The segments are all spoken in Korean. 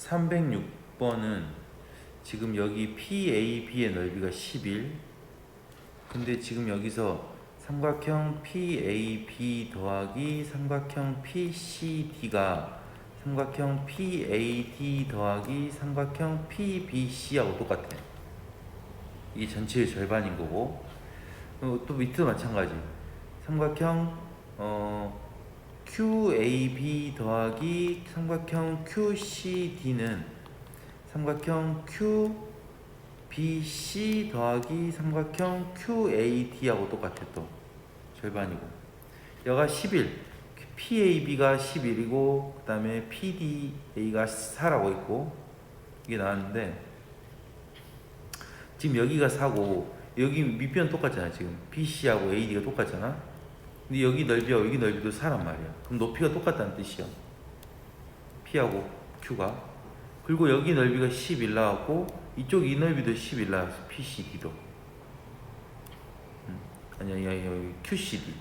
306번은 지금 여기 PAB의 넓이가 11 근데 지금 여기서 삼각형 PAB 더하기 삼각형 PCD가 삼각형 PAD 더하기 삼각형 PBC하고 똑같아. 이게 전체의 절반인 거고. 어, 또 밑도 마찬가지. 삼각형 어, QAB 더하기 삼각형 QCD는 삼각형 QBC 더하기 삼각형 QAD하고 똑같아 또 절반이고. 여가 11 PAB가 11이고 그 다음에 PDA가 4라고 있고 이게 나왔는데 지금 여기가 4고 여기 밑변 똑같잖아 지금. BC하고 AD가 똑같잖아 근데 여기 넓이와 여기 넓이도 4란 말이야. 그럼 높이가 똑같다는 뜻이야. P하고 Q가. 그리고 여기 넓이가 11 나왔고 이쪽 이 넓이도 11 나왔어. PCD도. 음, 아니야 아니야 여기 QCD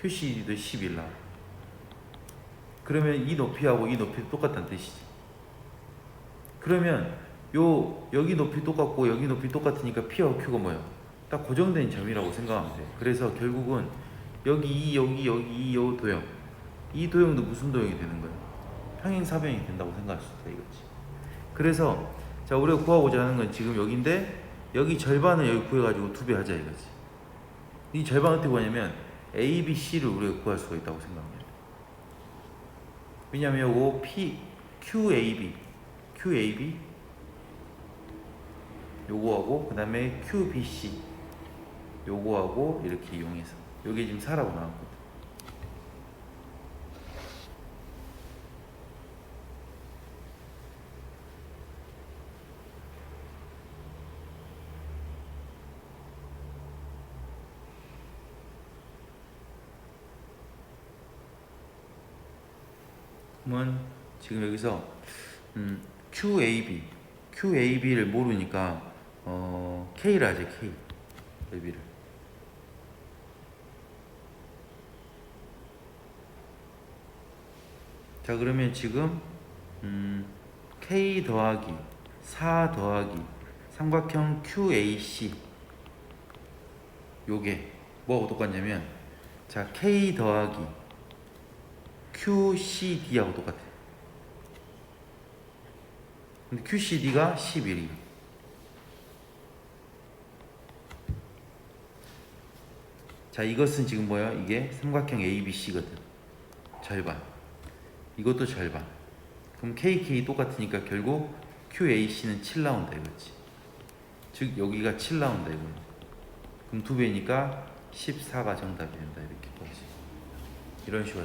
QCD도 11 나와. 그러면 이 높이하고 이 높이도 똑같다는 뜻이지. 그러면 요 여기 높이 똑같고 여기 높이 똑같으니까 P하고 Q가 뭐야? 딱 고정된 점이라고 생각하면 돼. 그래서 결국은 여기 이 여기 여기 이 도형 이 도형도 무슨 도형이 되는 거야? 평행사변이 된다고 생각할 수 있다 이거지. 그래서 자 우리가 구하고자 하는 건 지금 여기인데 여기 절반을 여기 구해가지고 두 배 하자 이거지. 이 절반 어떻게 구하냐면 A, B, C를 우리가 구할 수가 있다고 돼. 왜냐면 요거 P, QAB, QAB 요거하고 그 다음에 QBC 요거하고 이렇게 이용해서 요게 지금 4라고 나왔거든. 그러면 지금 여기서 음, QAB, QAB를 모르니까 어, K를 하죠 K. 넓이를 자 그러면 지금 음, K 더하기 4 더하기 삼각형 QAC 요게 뭐하고 똑같냐면 자 K 더하기 QCD하고 똑같아. 근데 QCD가 11이 자 이것은 지금 뭐야? 이게 삼각형 ABC거든. 절반 이것도 절반 그럼 KK 똑같으니까 결국 QAC는 7 나온다 이거지. 즉 여기가 7 나온다 이거 그럼 두 배니까 14가 정답이 된다 이렇게 보지. 이런 식으로